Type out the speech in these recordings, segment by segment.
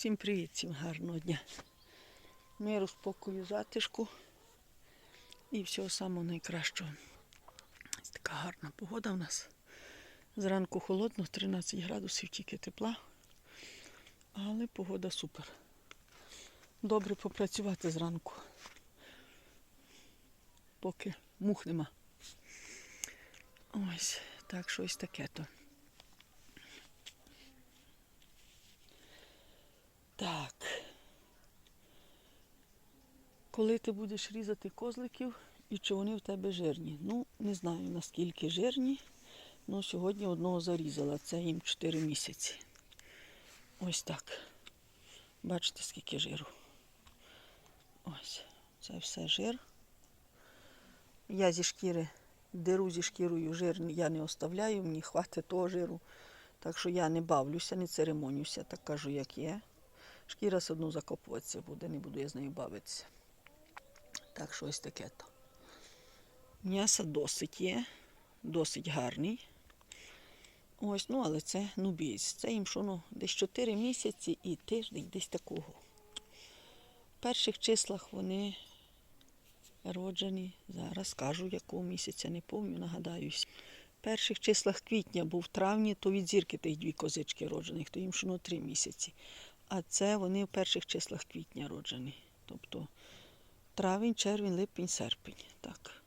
Всім привіт, всім гарного дня. Миру, спокою, затишку і всього самого найкращого. Така гарна погода в нас. Зранку холодно, 13 градусів тільки тепла. Але погода супер. Добре попрацювати зранку. Поки мух нема. Ось, так щось таке то. Так. Коли ти будеш різати козликів і чи вони в тебе жирні? Ну, не знаю наскільки жирні. Ну, сьогодні одного зарізала. Це їм 4 місяці. Ось так. Бачите, скільки жиру. Ось. Це все жир. Я зі шкіри деру зі шкірою жир я не оставляю, мені хватить того жиру. Так що я не бавлюся, не церемонюся, так кажу, як є. Шкіра все одно закопуватися буде, не буду я з нею бавитися. Так що ось таке то. М'ясо досить є, досить гарний. Ось, ну, але це нубійсь. Це їм що ну, десь 4 місяці і тиждень, десь такого. В перших числах вони роджені. Зараз кажу, якого місяця, не пам'ятаю, нагадаюсь. В перших числах квітня був в травні, то від зірки тих дві козички роджених, то їм що ну, 3 місяці. А це вони в перших числах квітня роджені. Тобто травень, червень, липень, серпень. Так.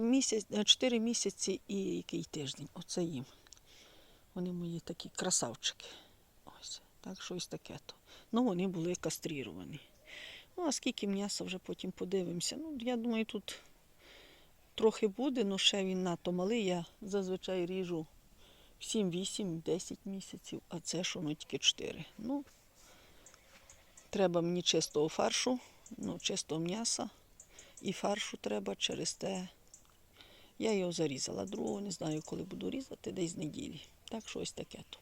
Місяць, е, чотири місяці і який тиждень. Оце їм. Вони мої такі красавчики. Ось. Так що ось таке то. Ну, вони були кастріровані. Ну, а скільки м'яса вже потім подивимося. Ну, я думаю, тут трохи буде, але ще він надто малий. Я зазвичай ріжу 7, 8, 10 місяців, а це що ну тільки 4. Ну, треба мені чистого фаршу, ну, чистого м'яса і фаршу треба через те. Я його зарізала. Другого не знаю, коли буду різати, десь з неділі. Так що ось таке то.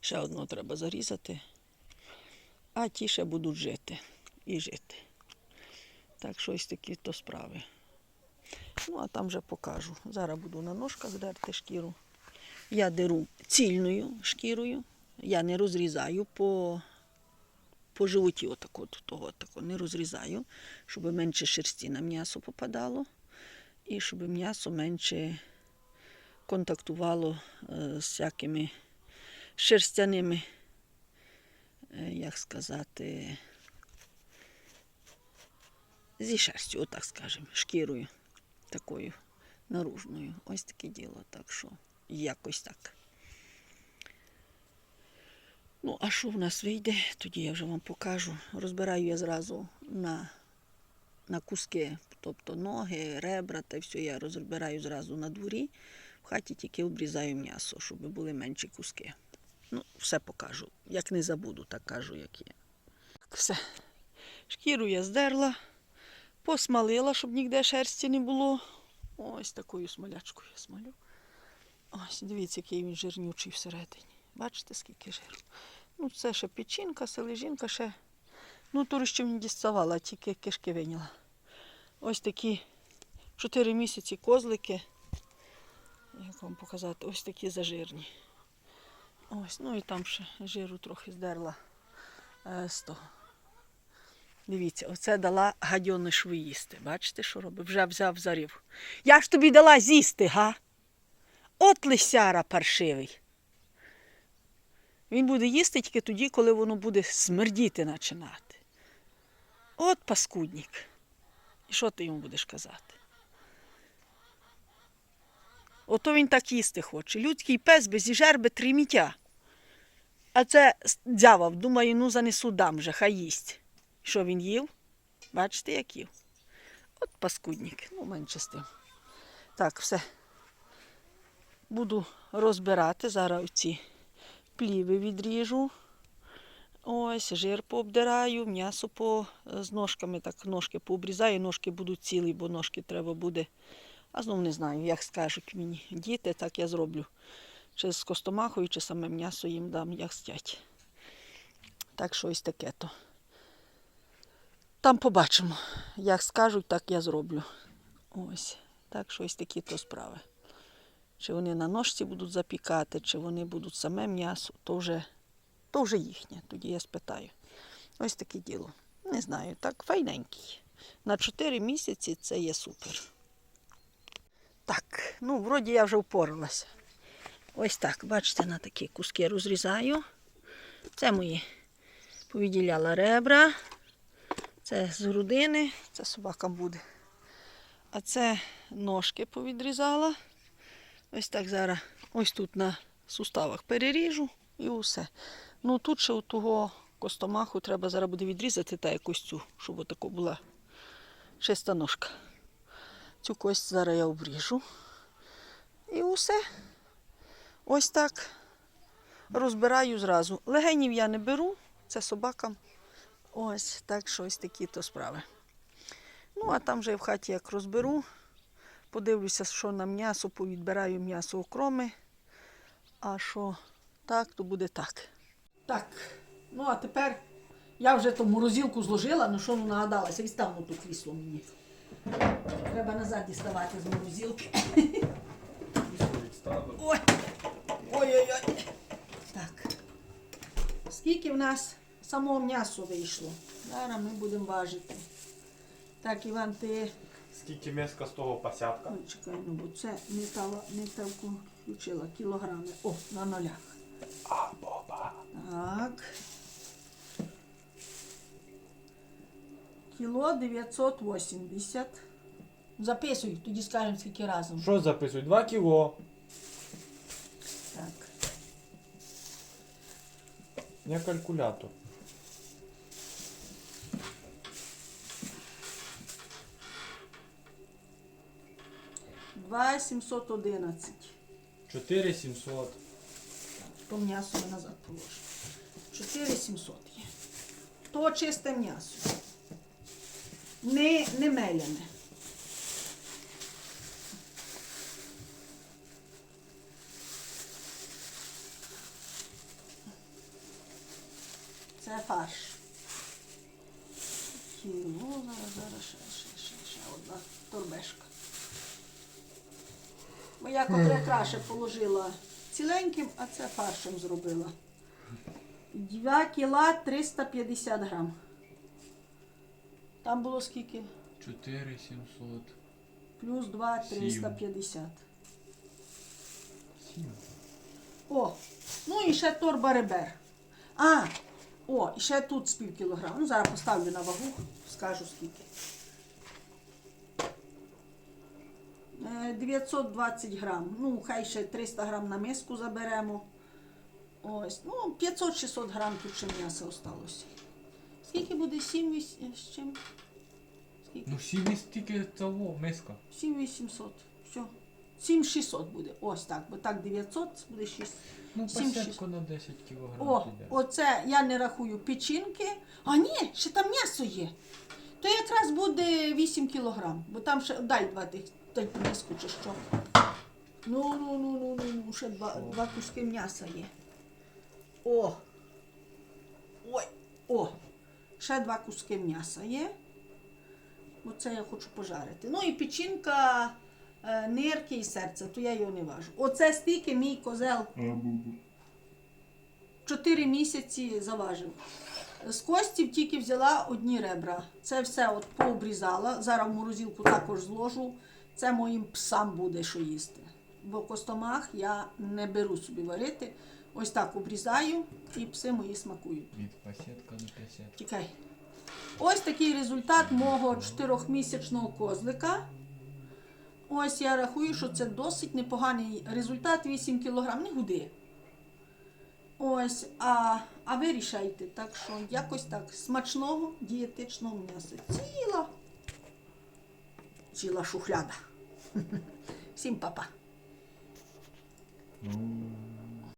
Ще одного треба зарізати, а ті ще будуть жити і жити. Так що ось такі то справи. Ну, а там вже покажу. Зараз буду на ножках дерти шкіру. Я деру цільною шкірою. Я не розрізаю по, по животі, отако, от того, отако, не розрізаю, щоб менше шерсті на м'ясо попадало. І щоб м'ясо менше контактувало е, з всякими шерстяними, е, як сказати, зі шерстю, отак скажемо, шкірою такою наружною. Ось таке діло. Так що якось так. Ну, а що в нас вийде, тоді я вже вам покажу. Розбираю я зразу на, на куски, тобто ноги, ребра та все я розбираю зразу на дворі. В хаті тільки обрізаю м'ясо, щоб були менші куски. Ну, все покажу. Як не забуду, так кажу, як є. Все. Шкіру я здерла, посмалила, щоб ніде шерсті не було. Ось такою смолячкою я смалю. Ось, дивіться, який він жирнючий всередині. Бачите, скільки жиру. Ну, це ще печінка, сележінка ще. Ну, туру ще не діставала, тільки кишки виняла. Ось такі 4 місяці козлики. Як вам показати, ось такі зажирні. Ось, ну і там ще жиру трохи здерла е, з того. Дивіться, оце дала гадьонишву їсти. Бачите, що робить? Вже взяв зарів. Я ж тобі дала з'їсти, га? От лисяра паршивий. Він буде їсти тільки тоді, коли воно буде смердіти починати. От паскудник. І що ти йому будеш казати? Ото він так їсти хоче. Людський пес без іжерби триміття. А це дзявав, думаю, ну занесу дам вже, хай їсть. Що він їв? Бачите, як їв? От паскудник, ну менше з тим. Так, все. Буду розбирати. Зараз ці пліви відріжу. Ось, жир пообдираю, м'ясо по, з ножками, так ножки пообрізаю, ножки будуть цілі, бо ножки треба буде. А знову не знаю, як скажуть мені діти, так я зроблю. Чи з костомахою, чи саме м'ясо їм дам, як стять. Так що ось таке то. Там побачимо. Як скажуть, так я зроблю. Ось. Так що ось такі то справи. Чи вони на ножці будуть запікати, чи вони будуть саме м'ясо, то вже, то вже їхнє. Тоді я спитаю. Ось таке діло. Не знаю, так файненький. На 4 місяці це є супер. Так, ну, вроді я вже впоралася. Ось так, бачите, на такі куски розрізаю. Це мої повідділяла ребра. Це з грудини, це собакам буде. А це ножки повідрізала. Ось так зараз, ось тут на суставах переріжу і усе. Ну тут ще у того костомаху треба зараз буде відрізати та якусь цю, щоб отако була чиста ножка. Цю кость зараз я обріжу. І усе. Ось так розбираю зразу. Легенів я не беру, це собакам. Ось так що ось такі то справи. Ну, а там вже в хаті як розберу, подивлюся, що на м'ясо, повідбираю м'ясо окроми. А що так, то буде так. Так, ну а тепер я вже ту морозилку зложила, ну що ну нагадалася, відставно тут крісло мені. Треба назад діставати з морозилки. Ой, ой-ой-ой. Так. Скільки в нас самого м'ясо вийшло? Зараз ми будемо важити. Так, Іван, ти Скільки м'яска з того пасятка? Ой, чекай, ну бо це не та, не та включила кілограми. О, на нулях. А, боба. Так. Кіло 980. Записуй, тоді скажемо скільки разом. Що записують? Два кіло. Так. Я калькулятор. Два 711. 4700. То м'ясо ми назад положимо. 4700 є. То чисте м'ясо. Не, не меляне. Це фарш. Кіло, зараз, зараз, ще, ще, ще, ще одна торбешка. Я котре краще положила ціленьким, а це фаршем зробила. 2 кіла 350 грам. Там було скільки? 4700. Плюс 2 350. 7. О, ну і ще торба ребер. А, о, і ще тут з пів кілограма. Ну, зараз поставлю на вагу, скажу скільки. 920 грам. Ну, хай ще 300 грам на миску заберемо. Ось, ну, 500-600 грам тут ще м'яса осталося. Скільки буде 7 е, з чим? Скільки? Ну 7 стільки того, миска. 7800. Все. 7600 буде. Ось так. Бо так 900 буде 6. Ну, Сім, пасятку на 10 кілограм О, піде. оце я не рахую печінки. А ні, ще там м'ясо є. То якраз буде 8 кілограм, бо там ще дай два тих дай миску чи що. Ну, ну, ну, ну, ну, ну, ще два, два куски м'яса є. О! Ой! О! Ще два куски м'яса є. Оце я хочу пожарити. Ну і печінка, е, нирки і серце, то я його не важу. Оце стільки мій козел Чотири місяці заважив. З костів тільки взяла одні ребра. Це все от пообрізала. Зараз в морозилку також зложу. Це моїм псам буде що їсти. Бо костомах я не беру собі варити. Ось так обрізаю і пси мої смакують. Від пасятка до пасятки. Тікай. Ось такий результат мого чотирьохмісячного козлика. Ось я рахую, що це досить непоганий результат 8 кг. Не гуди. Ось, а, а ви рішайте. Так що якось так. Смачного дієтичного м'яса. Ціла. Ціла шухляда. Всім папа. Ну.